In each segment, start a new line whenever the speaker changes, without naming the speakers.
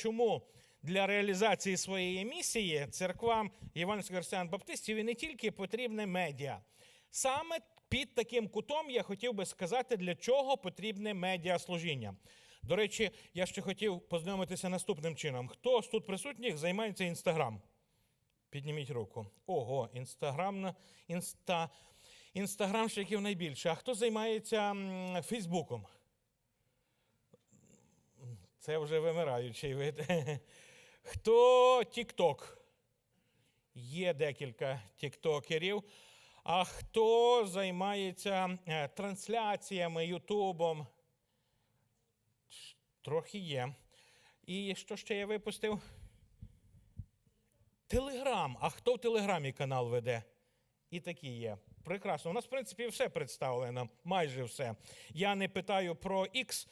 чому для реалізації своєї місії церквам євангельських християн баптистів і не тільки потрібне медіа. Саме під таким кутом я хотів би сказати, для чого потрібне медіаслужіння. До речі, я ще хотів познайомитися наступним чином. Хто з тут присутніх займається інстаграм? Підніміть руку. Ого, інстаграм інста. Інстаграмщиків найбільше. А хто займається Фейсбуком? Це вже вимираючий вид. Хто Тікток? Є декілька тіктокерів. А хто займається е, трансляціями, Ютубом? Трохи є. І що ще я випустив? Телеграм. А хто в Телеграмі канал веде? І такі є. Прекрасно. У нас, в принципі, все представлено, майже все. Я не питаю про X,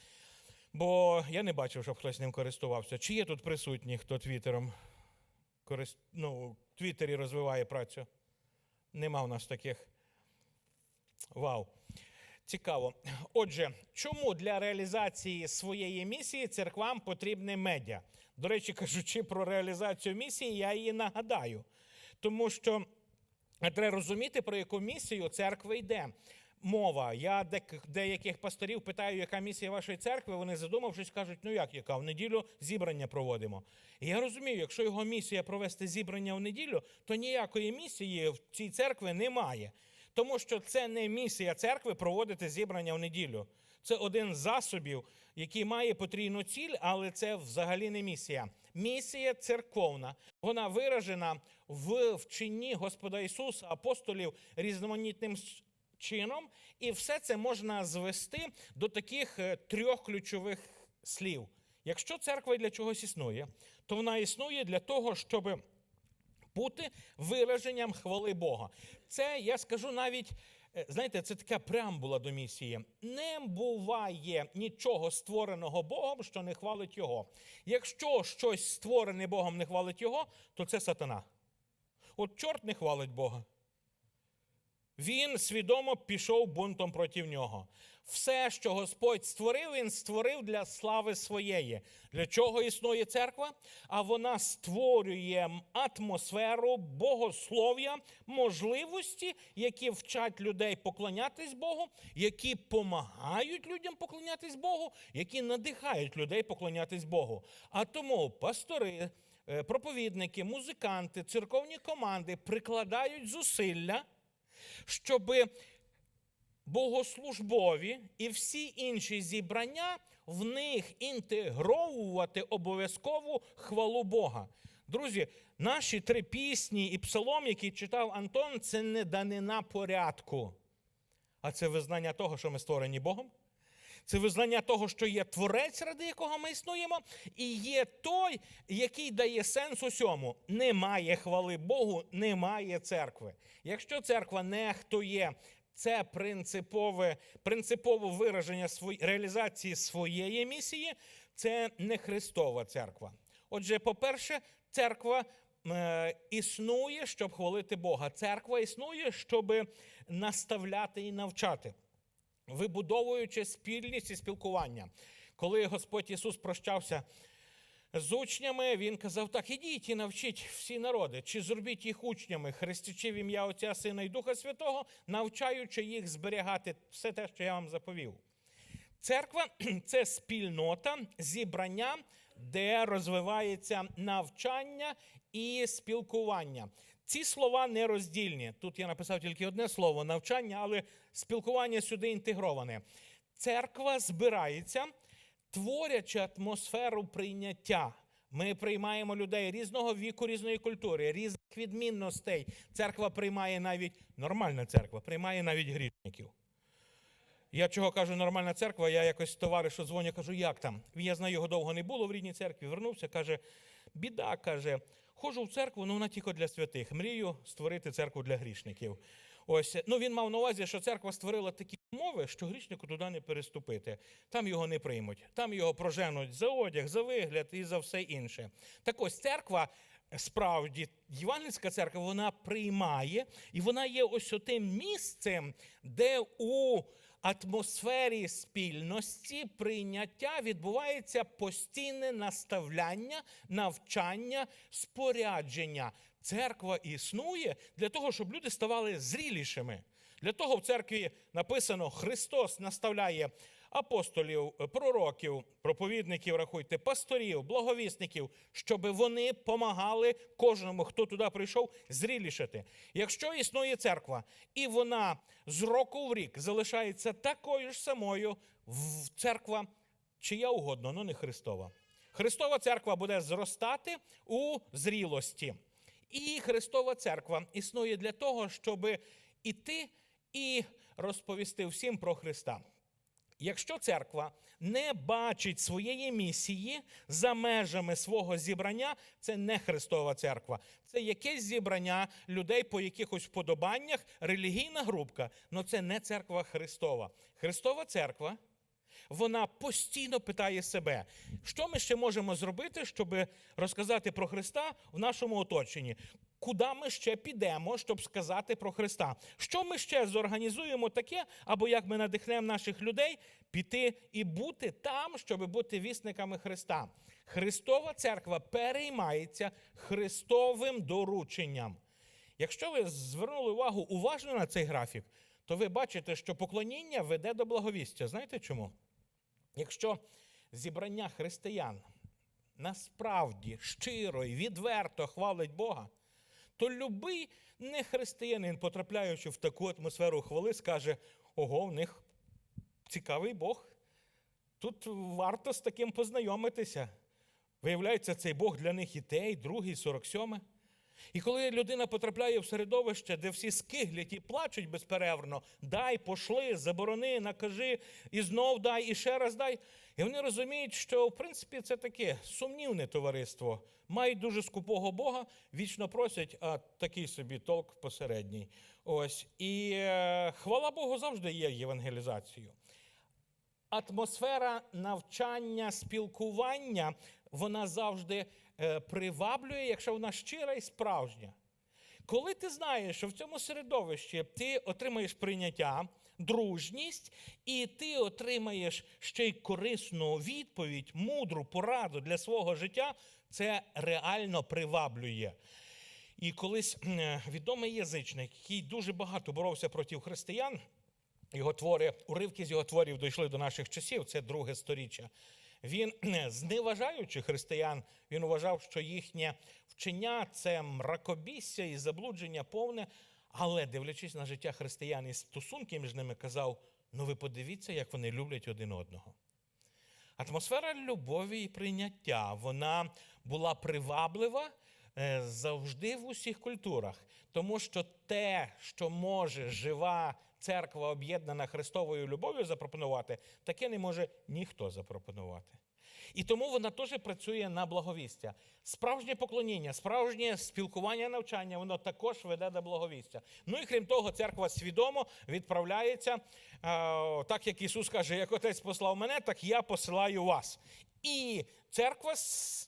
бо я не бачив, щоб хтось ним користувався. Чи є тут присутні, хто твіттером корис... ну, в Твіттері розвиває працю? Нема у нас таких. Вау. Цікаво. Отже, чому для реалізації своєї місії церквам потрібне медіа? До речі, кажучи про реалізацію місії, я її нагадаю. Тому що треба розуміти, про яку місію церкви йде. Мова. Я деяких пасторів питаю, яка місія вашої церкви. Вони задумавшись, кажуть, ну як яка? В неділю зібрання проводимо. І я розумію, якщо його місія провести зібрання в неділю, то ніякої місії в цій церкві немає. Тому що це не місія церкви проводити зібрання в неділю. Це один з засобів, який має потрійну ціль, але це взагалі не місія. Місія церковна. Вона виражена в вченні Господа Ісуса, апостолів різноманітним чином, і все це можна звести до таких е, трьох ключових слів. Якщо церква для чогось існує, то вона існує для того, щоб бути вираженням хвали Бога. Це я скажу навіть. е, Знаєте, це така преамбула до місії. Не буває нічого створеного Богом, що не хвалить Його. Якщо щось створене Богом не хвалить Його, то це сатана. От чорт не хвалить Бога. Він свідомо пішов бунтом проти нього. Все, що Господь створив, він створив для слави своєї. Для чого існує церква? А вона створює атмосферу богослов'я, можливості, які вчать людей поклонятись Богу, які помагають людям поклонятись Богу, які надихають людей поклонятись Богу. А тому пастори, е, проповідники, музиканти, церковні команди прикладають зусилля щоб богослужбові і всі інші зібрання в них інтегровувати обов'язкову хвалу Бога. Друзі, наші три пісні і псалом, який читав Антон, це не данина порядку, а це визнання того, що ми створені Богом. Це визнання того, що є творець, ради якого ми існуємо, і є той, який дає сенс усьому. Немає хвали Богу, немає церкви. Якщо церква нехтує це принципове, принципове вираження свої, реалізації своєї місії, це не Христова церква. Отже, по-перше, церква е, існує, щоб хвалити Бога. Церква існує, щоб наставляти і навчати вибудовуючи спільність і спілкування. Коли Господь Ісус прощався з учнями, Він казав: так, ідіть і навчіть всі народи, чи зробіть їх учнями, хрестячи в ім'я Отця, Сина і Духа Святого, навчаючи їх зберігати все те, що я вам заповів. Церква це спільнота, зібрання, де розвивається навчання і спілкування. Ці слова не роздільні. Тут я написав тільки одне слово навчання, але спілкування сюди інтегроване. Церква збирається, творячи атмосферу прийняття. Ми приймаємо людей різного віку, різної культури, різних відмінностей. Церква приймає навіть нормальна церква, приймає навіть грішників. Я чого кажу нормальна церква, я якось товаришу дзвоню, кажу, як там? Я знаю, його довго не було в рідній церкві, вернувся, каже, біда, каже, ходжу в церкву, ну вона тільки для святих. Мрію створити церкву для грішників. Ось, ну він мав на увазі, що церква створила такі умови, що грішнику туди не переступити. Там його не приймуть, там його проженуть за одяг, за вигляд і за все інше. Так ось церква. Справді, Євангельська церква вона приймає, і вона є ось тим місцем, де у атмосфері спільності прийняття відбувається постійне наставляння, навчання, спорядження. Церква існує для того, щоб люди ставали зрілішими. Для того в церкві написано: Христос наставляє апостолів, пророків, проповідників, рахуйте, пасторів, благовісників, щоб вони помагали кожному, хто туди прийшов, зрілішати. Якщо існує церква, і вона з року в рік залишається такою ж самою, в- церква чия угодно, але не Христова. Христова церква буде зростати у зрілості. І Христова церква існує для того, щоб іти і розповісти всім про Христа. Якщо церква не бачить своєї місії за межами свого зібрання, це не Христова церква. Це якесь зібрання людей по якихось вподобаннях, релігійна групка, але це не церква Христова. Христова церква вона постійно питає себе, що ми ще можемо зробити, щоб розказати про Христа в нашому оточенні. Куди ми ще підемо, щоб сказати про Христа? Що ми ще зорганізуємо таке, або як ми надихнемо наших людей піти і бути там, щоб бути вісниками Христа? Христова церква переймається Христовим дорученням. Якщо ви звернули увагу уважно на цей графік, то ви бачите, що поклоніння веде до благовістя. Знаєте чому? Якщо зібрання християн насправді щиро і відверто хвалить Бога, то любий нехристиянин, потрапляючи в таку атмосферу хвали, скаже: ого, в них цікавий Бог. Тут варто з таким познайомитися. Виявляється, цей Бог для них і те, і друге, і 47. І коли людина потрапляє в середовище, де всі скиглять і плачуть безперервно, дай, пошли, заборони, накажи, і знов дай, і ще раз дай. І вони розуміють, що в принципі це таке сумнівне товариство. Мають дуже скупого Бога, вічно просять, а такий собі толк посередній. Ось. І е, хвала Богу завжди є євангелізацією атмосфера навчання, спілкування, вона завжди приваблює, якщо вона щира і справжня. Коли ти знаєш, що в цьому середовищі ти отримаєш прийняття, дружність, і ти отримаєш ще й корисну відповідь, мудру пораду для свого життя, це реально приваблює. І колись е, відомий язичник, який дуже багато боровся проти християн, його твори, уривки з його творів дійшли до наших часів, це друге сторіччя. Він, зневажаючи християн, він вважав, що їхнє вчення це мракобісся і заблудження повне. Але, дивлячись на життя християн і стосунки між ними, казав: ну ви подивіться, як вони люблять один одного. Атмосфера любові і прийняття вона була приваблива е, завжди в усіх культурах, тому що те, що може жива церква, об'єднана Христовою любов'ю запропонувати, таке не може ніхто запропонувати. І тому вона теж працює на благовістя. Справжнє поклоніння, справжнє спілкування, навчання, воно також веде до благовістя. Ну і крім того, церква свідомо відправляється, е, так як Ісус каже, як Отець послав мене, так я посилаю вас. І церква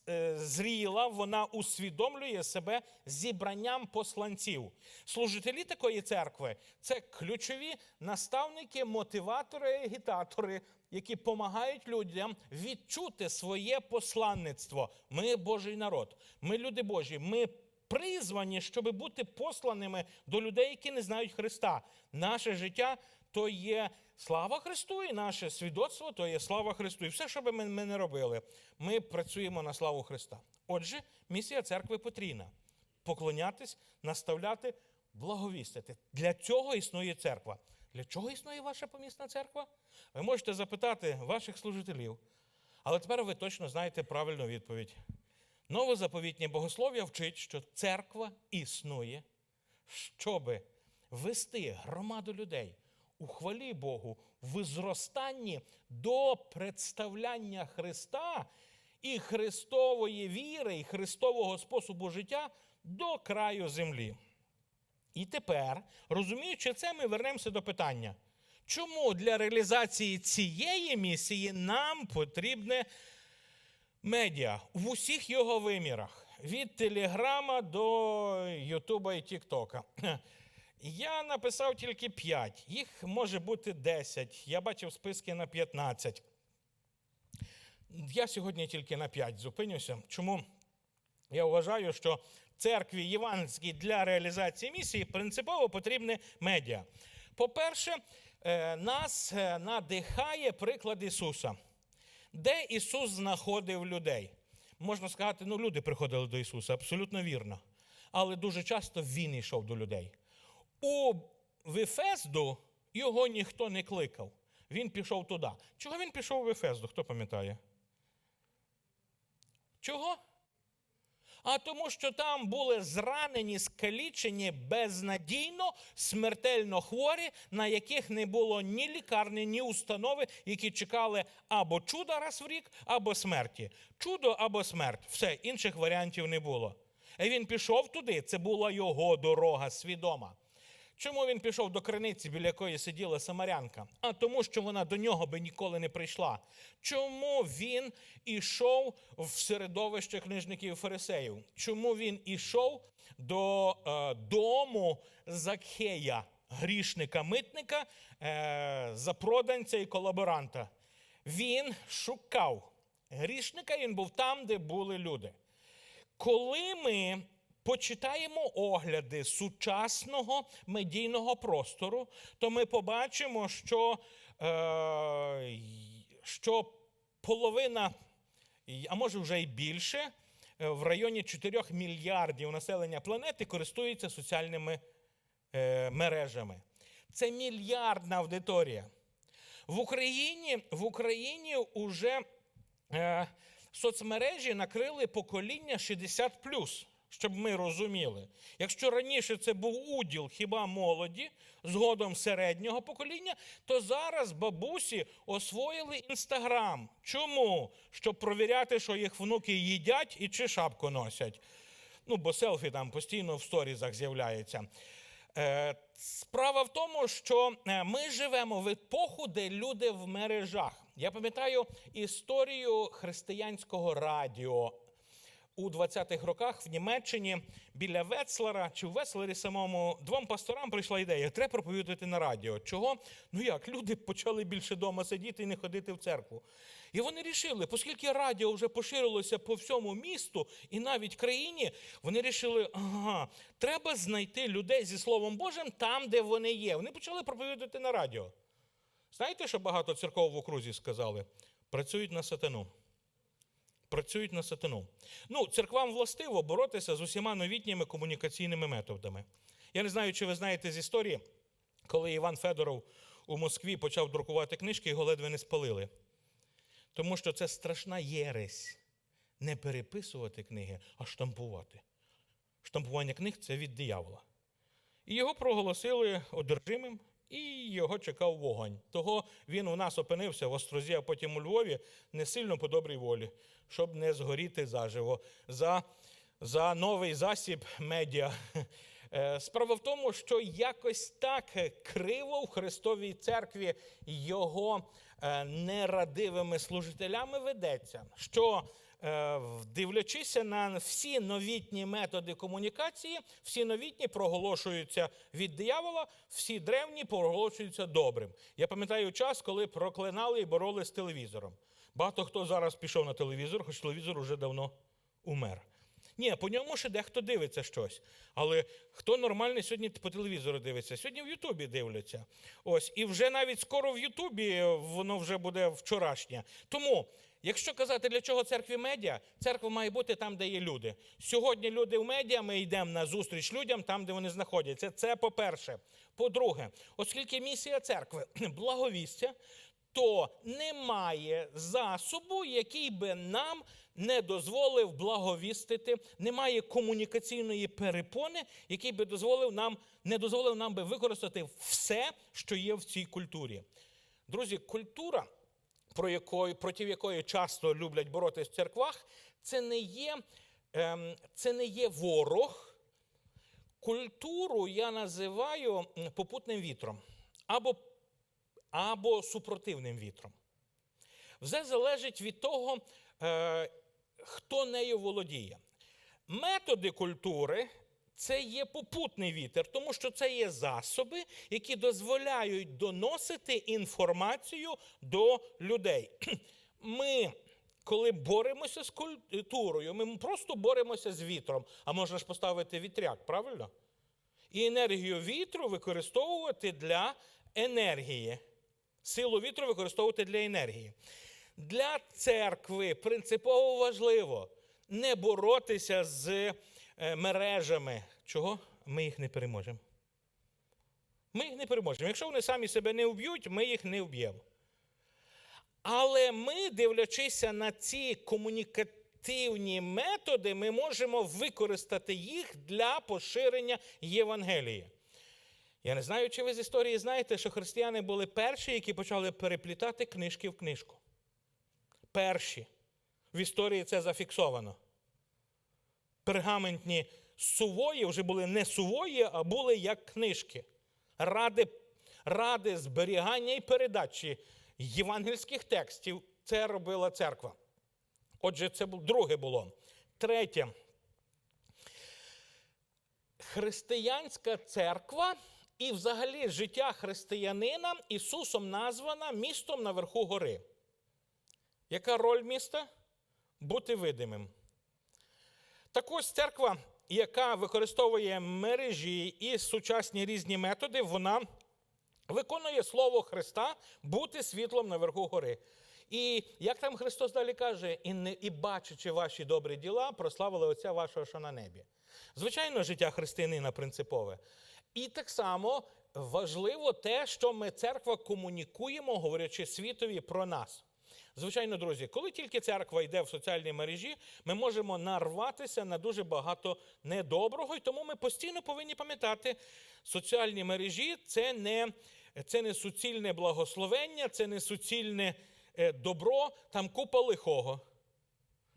е, зріла, вона усвідомлює себе зібранням посланців. Служителі такої церкви це ключові наставники, мотиватори, агітатори, які допомагають людям відчути своє посланництво. Ми Божий народ, ми люди Божі, ми призвані, щоб бути посланими до людей, які не знають Христа. Наше життя то є слава Христу, і наше свідоцтво то є слава Христу. І все, що би ми, ми не робили, ми працюємо на славу Христа. Отже, місія церкви потрійна поклонятись, наставляти, благовістити. Для цього існує церква. Для чого існує ваша помісна церква? Ви можете запитати ваших служителів, але тепер ви точно знаєте правильну відповідь. Новозаповітнє богослов'я вчить, що церква існує, щоби вести громаду людей у хвалі Богу, в зростанні до представляння Христа і Христової віри, і Христового способу життя до краю землі. І тепер, розуміючи це, ми вернемося до питання, чому для реалізації цієї місії нам потрібне медіа в усіх його вимірах, від Телеграма до Ютуба і Тіктока. Я написав тільки 5. Їх може бути 10. Я бачив списки на 15. Я сьогодні тільки на 5 зупинюся. Чому? Я вважаю, що церкві євангельській для реалізації місії принципово потрібне медіа. По-перше, е, нас е, надихає приклад Ісуса. Де Ісус знаходив людей? Можна сказати, ну люди приходили до Ісуса, абсолютно вірно. Але дуже часто Він йшов до людей. У Вефезду його ніхто не кликав. Він пішов туди. Чого він пішов у Вефезду? Хто пам'ятає? Чого? А тому, що там були зранені, скалічені безнадійно, смертельно хворі, на яких не було ні лікарні, ні установи, які чекали або чуда раз в рік, або смерті. Чудо або смерть. Все, інших варіантів не було. І він пішов туди, це була його дорога свідома. Чому він пішов до криниці, біля якої сиділа самарянка? А тому, що вона до нього би ніколи не прийшла. Чому він ішов в середовище книжників і фарисеїв? Чому він ішов до е, дому Закхея, грішника-митника, е, запроданця і колаборанта? Він шукав грішника, він був там, де були люди. Коли ми почитаємо огляди сучасного медійного простору, то ми побачимо, що, е, що половина, а може вже й більше, е, в районі 4 мільярдів населення планети користується соціальними е, мережами. Це мільярдна аудиторія. В Україні, в Україні уже е, соцмережі накрили покоління 60 щоб ми розуміли. Якщо раніше це був уділ хіба молоді, згодом середнього покоління, то зараз бабусі освоїли інстаграм. Чому? Щоб провіряти, що їх внуки їдять і чи шапку носять. Ну, бо селфі там постійно в сторізах з'являються. Е, Справа в тому, що е, ми живемо в епоху, де люди в мережах. Я пам'ятаю історію християнського радіо у 20-х роках в Німеччині біля Вецлера чи в Вецлері самому двом пасторам прийшла ідея: треба проповідувати на радіо. Чого? Ну як, люди почали більше вдома сидіти і не ходити в церкву. І вони рішили, оскільки радіо вже поширилося по всьому місту і навіть країні, вони рішили, ага, треба знайти людей зі Словом Божим там, де вони є. Вони почали проповідувати на радіо. Знаєте, що багато церков в окрузі сказали? Працюють на сатану працюють на сатану. Ну, церквам властиво боротися з усіма новітніми комунікаційними методами. Я не знаю, чи ви знаєте з історії, коли Іван Федоров у Москві почав друкувати книжки, його ледве не спалили. Тому що це страшна єресь не переписувати книги, а штампувати. Штампування книг це від диявола. І його проголосили одержимим, і його чекав вогонь. Того він у нас опинився в Острозі, а потім у Львові не сильно по добрій волі, щоб не згоріти заживо за, за новий засіб медіа. Е, Справа в тому, що якось так криво в Христовій церкві його е, нерадивими служителями ведеться, що дивлячися на всі новітні методи комунікації, всі новітні проголошуються від диявола, всі древні проголошуються добрим. Я пам'ятаю час, коли проклинали і боролися з телевізором. Багато хто зараз пішов на телевізор, хоч телевізор уже давно умер. Ні, по ньому ще дехто дивиться щось. Але хто нормальний сьогодні по телевізору дивиться? Сьогодні в Ютубі дивляться. Ось, і вже навіть скоро в Ютубі воно вже буде вчорашнє. Тому, якщо казати, для чого церкві медіа, церква має бути там, де є люди. Сьогодні люди в медіа, ми йдемо на зустріч людям там, де вони знаходяться. Це по-перше. По-друге, оскільки місія церкви благовістя, то немає засобу, який би нам не дозволив благовістити, немає комунікаційної перепони, який би дозволив нам, не дозволив нам би використати все, що є в цій культурі. Друзі, культура, про якої, проти якої часто люблять боротися в церквах, це не є, ем, це не є ворог. Культуру я називаю попутним вітром або або супротивним вітром. Все залежить від того, е, хто нею володіє. Методи культури це є попутний вітер, тому що це є засоби, які дозволяють доносити інформацію до людей. Ми, коли боремося з культурою, ми просто боремося з вітром, а можна ж поставити вітряк, правильно? І енергію вітру використовувати для енергії. Силу вітру використовувати для енергії. Для церкви принципово важливо не боротися з мережами. Чого? Ми їх не переможемо. Ми їх не переможемо. Якщо вони самі себе не вб'ють, ми їх не вб'ємо. Але ми, дивлячися на ці комунікативні методи, ми можемо використати їх для поширення Євангелії. Я не знаю, чи ви з історії знаєте, що християни були перші, які почали переплітати книжки в книжку. Перші. В історії це зафіксовано. Пергаментні сувої вже були не сувої, а були як книжки. Ради, ради зберігання і передачі євангельських текстів це робила церква. Отже, це друге було. Третє. Християнська церква і взагалі життя християнина Ісусом названа містом наверху гори. Яка роль міста? Бути видимим. Так ось церква, яка використовує мережі і сучасні різні методи, вона виконує слово Христа бути світлом наверху гори. І як там Христос далі каже, і, не, і бачачи ваші добрі діла, прославили Отця вашого, що на небі. Звичайно, життя християнина принципове. І так само важливо те, що ми церква комунікуємо, говорячи світові про нас. Звичайно, друзі, коли тільки церква йде в соціальні мережі, ми можемо нарватися на дуже багато недоброго, і тому ми постійно повинні пам'ятати, соціальні мережі це не, це не суцільне благословення, це не суцільне е, добро, там купа лихого.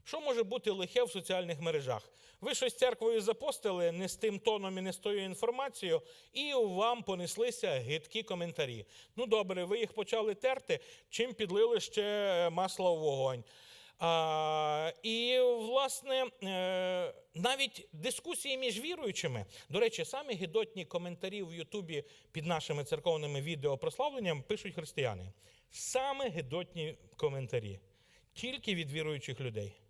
Що може бути лихе в соціальних мережах? Ви щось церквою запостили не з тим тоном і не з тою інформацією, і вам понеслися гидкі коментарі. Ну добре, ви їх почали терти, чим підлили ще масло в вогонь. А, і, власне, е, навіть дискусії між віруючими, до речі, самі гідотні коментарі в Ютубі під нашими церковними відеопрославленням пишуть християни. Саме гидотні коментарі, тільки від віруючих людей.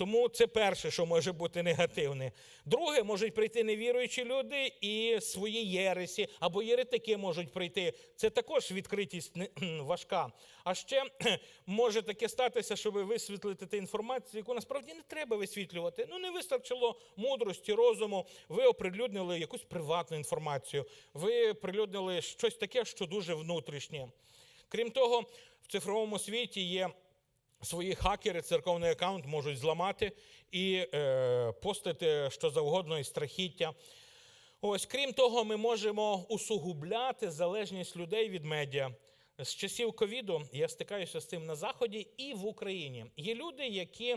Тому це перше, що може бути негативне. Друге, можуть прийти невіруючі люди і свої єресі, або єретики можуть прийти. Це також відкритість важка. А ще може таке статися, щоб висвітлити ту інформацію, яку насправді не треба висвітлювати. Ну, не вистачило мудрості, розуму. Ви оприлюднили якусь приватну інформацію, ви оприлюднили щось таке, що дуже внутрішнє. Крім того, в цифровому світі є свої хакери, церковний аккаунт можуть зламати і е, постити що завгодно і страхіття. Ось, крім того, ми можемо усугубляти залежність людей від медіа. З часів ковіду я стикаюся з цим на Заході і в Україні. Є люди, які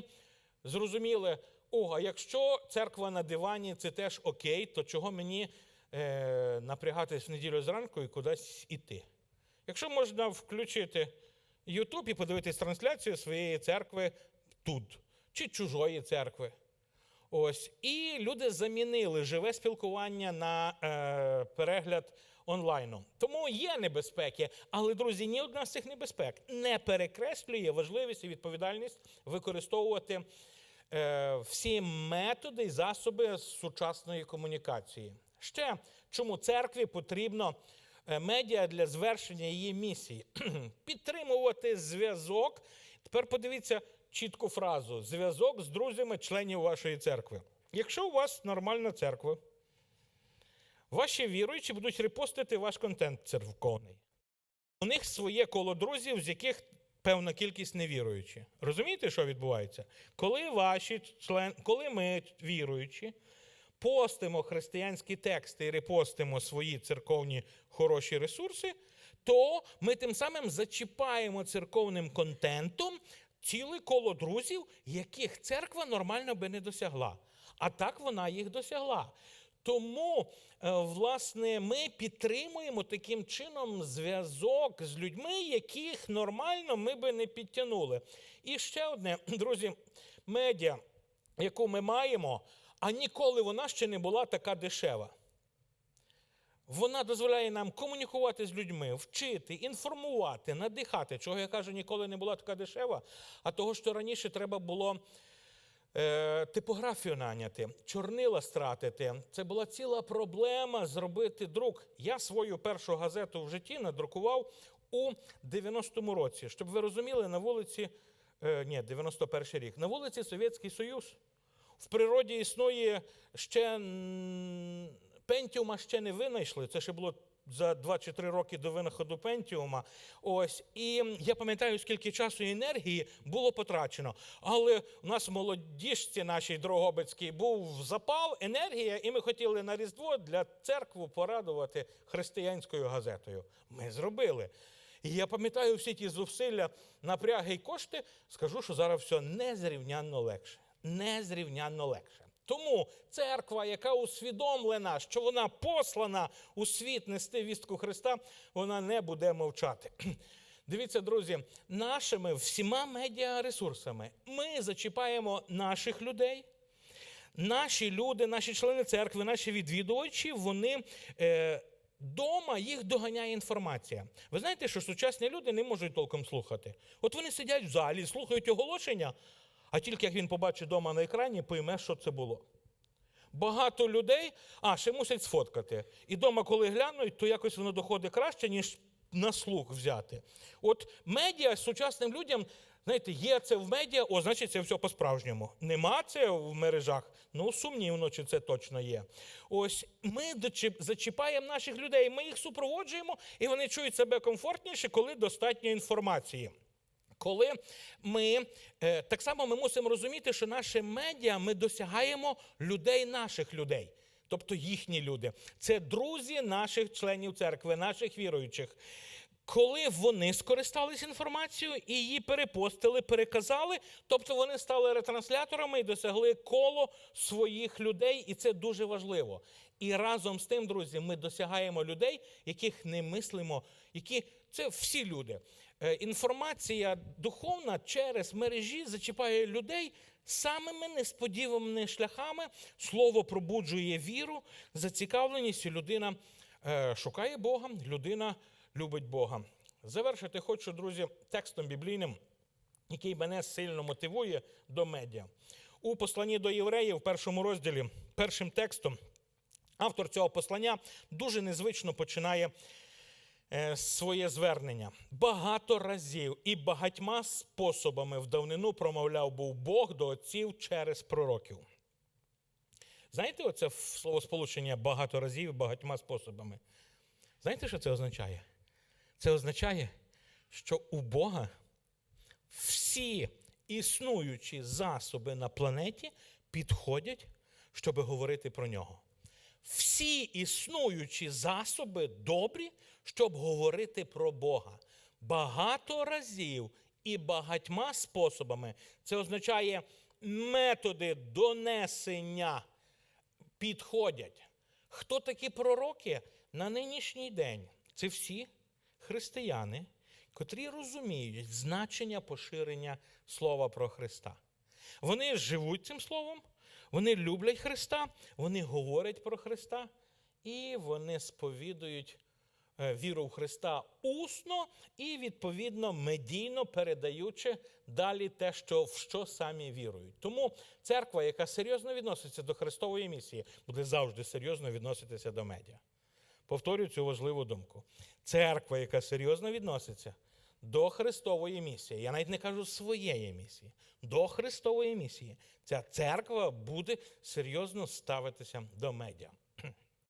зрозуміли, о, а якщо церква на дивані це теж окей, то чого мені е, напрягатись в неділю зранку і кудись іти? Якщо можна включити YouTube і подивитись трансляцію своєї церкви тут, чи чужої церкви. Ось. І люди замінили живе спілкування на е, перегляд онлайну. Тому є небезпеки, але, друзі, ні одна з цих небезпек не перекреслює важливість і відповідальність використовувати е, всі методи і засоби сучасної комунікації. Ще чому церкві потрібно медіа для звершення її місії, підтримувати зв'язок. Тепер подивіться чітку фразу: зв'язок з друзями членів вашої церкви. Якщо у вас нормальна церква, ваші віруючі будуть репостити ваш контент церковний. У них своє коло друзів, з яких певна кількість невіруючі. Розумієте, що відбувається? Коли ваші член, коли ми, віруючі, постимо християнські тексти і репостимо свої церковні хороші ресурси, то ми тим самим зачіпаємо церковним контентом ціле коло друзів, яких церква нормально би не досягла. А так вона їх досягла. Тому, е, власне, ми підтримуємо таким чином зв'язок з людьми, яких нормально ми би не підтягнули. І ще одне, друзі, медіа, яку ми маємо, а ніколи вона ще не була така дешева. Вона дозволяє нам комунікувати з людьми, вчити, інформувати, надихати. Чого я кажу, ніколи не була така дешева, а того, що раніше треба було е, типографію наняти, чорнила стратити. Це була ціла проблема зробити друк. Я свою першу газету в житті надрукував у 90-му році. Щоб ви розуміли, на вулиці, е, ні, 91 й рік, на вулиці Совєтський Союз. В природі існує ще Пентіума ще не винайшли. Це ще було за 2 чи 3 роки до винаходу Пентіума. Ось і я пам'ятаю, скільки часу і енергії було потрачено. Але у нас молодіжці нашій Дрогобицькій був запал, енергія, і ми хотіли на Різдво для церкви порадувати християнською газетою. Ми зробили. І я пам'ятаю всі ті зусилля, напряги і кошти. Скажу, що зараз все незрівнянно легше. Незрівнянно легше. Тому церква, яка усвідомлена, що вона послана у світ нести вістку Христа, вона не буде мовчати. Дивіться, друзі, нашими всіма медіаресурсами ми зачіпаємо наших людей. Наші люди, наші члени церкви, наші відвідувачі, вони е, дома їх доганяє інформація. Ви знаєте, що сучасні люди не можуть толком слухати. От вони сидять в залі, слухають оголошення, а тільки як він побачить дома на екрані, пойме, що це було. Багато людей, а ще мусять сфоткати. І дома, коли глянуть, то якось воно доходить краще, ніж на слух взяти. От медіа сучасним людям, знаєте, є це в медіа, о, значить, це все по-справжньому. Нема це в мережах. Ну, сумнівно, чи це точно є. Ось ми зачіпаємо наших людей, ми їх супроводжуємо, і вони чують себе комфортніше, коли достатньо інформації. Коли ми е, так само ми мусимо розуміти, що наше медіа ми досягаємо людей наших людей, тобто їхні люди. Це друзі наших членів церкви, наших віруючих. Коли вони скористались інформацією і її перепостили, переказали, тобто вони стали ретрансляторами і досягли коло своїх людей, і це дуже важливо. І разом з тим, друзі, ми досягаємо людей, яких не мислимо, які це всі люди. Е, Інформація духовна через мережі зачіпає людей самими несподіваними шляхами. Слово пробуджує віру, зацікавленість, і людина е, шукає Бога, людина любить Бога. Завершити хочу, друзі, текстом біблійним, який мене сильно мотивує до медіа. У посланні до євреїв, в першому розділі, першим текстом, автор цього послання дуже незвично починає своє звернення. Багато разів і багатьма способами в давнину промовляв був Бог до отців через пророків. Знаєте, оце словосполучення багато разів і багатьма способами. Знаєте, що це означає? Це означає, що у Бога всі існуючі засоби на планеті підходять, щоб говорити про нього. Всі існуючі засоби добрі, щоб говорити про Бога. Багато разів і багатьма способами це означає методи донесення підходять. Хто такі пророки на нинішній день? Це всі християни, котрі розуміють значення поширення слова про Христа. Вони живуть цим словом, вони люблять Христа, вони говорять про Христа і вони сповідують віру в Христа усно і, відповідно, медійно передаючи далі те, що, в що самі вірують. Тому церква, яка серйозно відноситься до Христової місії, буде завжди серйозно відноситися до медіа. Повторюю цю важливу думку. Церква, яка серйозно відноситься до Христової місії, я навіть не кажу своєї місії, до Христової місії, ця церква буде серйозно ставитися до медіа.